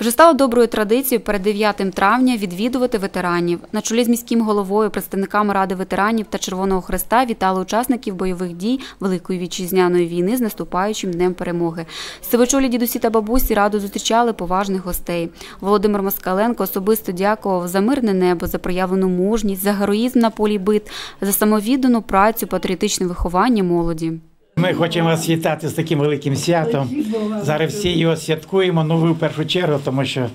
Вже стало доброю традицією перед 9 травня відвідувати ветеранів. На чолі з міським головою, представниками Ради ветеранів та Червоного Хреста вітали учасників бойових дій Великої вітчизняної війни з наступаючим днем перемоги. Сивочолі дідусі та бабусі раду зустрічали поважних гостей. Володимир Москаленко особисто дякував за мирне небо, за проявлену мужність, за героїзм на полі бит, за самовіддану працю, патріотичне виховання молоді. Ми хочемо вас вітати з таким великим святом. Зараз всі його святкуємо. Ну ви в першу чергу, тому що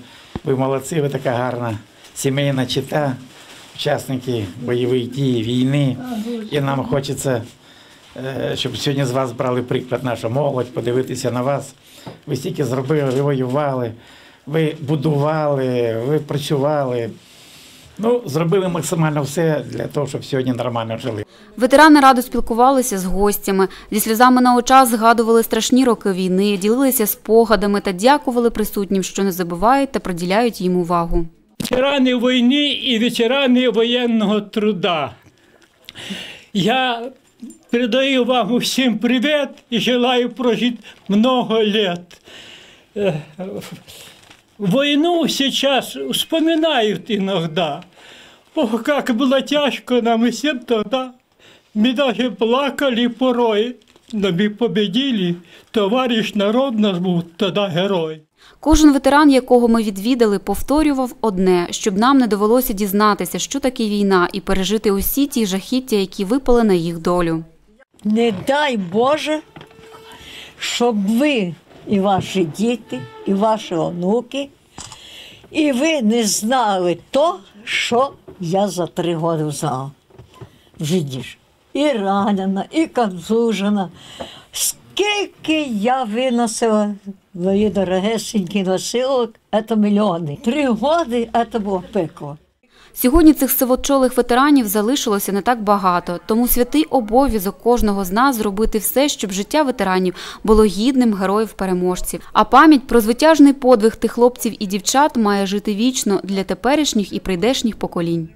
ви молодці, ви така гарна сімейна чита, учасники бойових дій, війни. І нам хочеться, е, щоб сьогодні з вас брали приклад наша молодь, подивитися на вас. Ви стільки зробили, ви воювали, ви будували, ви працювали. Ну, зробили максимально все для того, щоб сьогодні нормально жили. Ветерани радо спілкувалися з гостями, зі сльозами на очах згадували страшні роки війни, ділилися спогадами та дякували присутнім, що не забувають та приділяють їм увагу. ветерани війни і ветерани воєнного труда. Я передаю вам всім привіт і желаю прожити много лет Э, Войну сейчас вспоминают иногда. Ох, как было тяжко нам всем тогда. Мы даже плакали порой, но мы победили. Товарищ народ наш був тогда герой. Кожен ветеран, якого ми відвідали, повторював одне, щоб нам не довелося дізнатися, що таке війна, і пережити усі ті жахіття, які випали на їх долю. Не дай Боже, щоб ви і ваші діти, і ваші онуки, і ви не знали то, що я за три роки знала. в. І ранена, і контужена. Скільки я виносила, мої дорогесенькі носилок, це мільйони. Три роки це було пекло. Сьогодні цих сивочолих ветеранів залишилося не так багато, тому святий обов'язок кожного з нас зробити все, щоб життя ветеранів було гідним героїв-переможців. А пам'ять про звитяжний подвиг тих хлопців і дівчат має жити вічно для теперішніх і прийдешніх поколінь.